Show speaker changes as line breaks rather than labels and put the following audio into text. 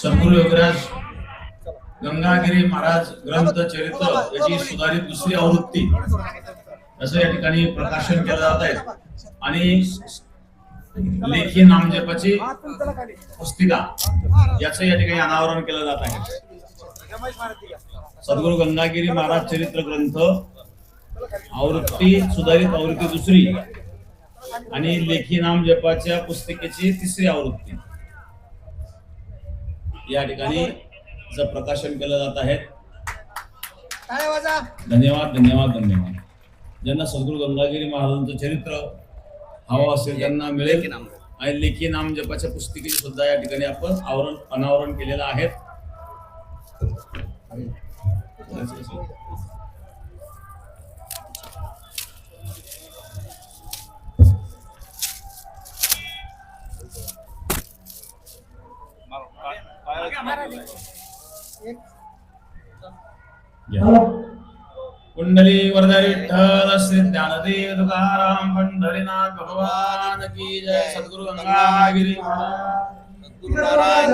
सद्गुरु योगराज गंगागिरी महाराज ग्रंथ चरित्र याची सुधारित दुसरी आवृत्ती असं या ठिकाणी प्रकाशन केलं जात आहे. आणि लेखी नामजपाची पुस्तिका याचं या ठिकाणी अनावरण केलं जात आहे. सद्गुरु गंगागिरी महाराज चरित्र ग्रंथ आवृत्ती सुधारित आवृत्ती दुसरी आणि लेखी नाम जपाच्या पुस्तिकेची तिसरी आवृत्ती. या ठिकाणी ज प्रकाशन केलं जात आहे धन्यवाद धन्यवाद धन्यवाद. ज्यांना सद्गुरु गंगागिरी महाराजांचं चरित्र हवं असेल त्यांना मिळेल. आणि लेखी नाम जपाच्या पुस्तिकेची सुद्धा या ठिकाणी आपण आवरण अनावरण केलेलं आहे कुंडली वरदा विठ्ठल श्री ज्ञानदेव तुकाराम पंढरीनाथ भगवान की जय. सद्गुरु गंगागिरी महाराज.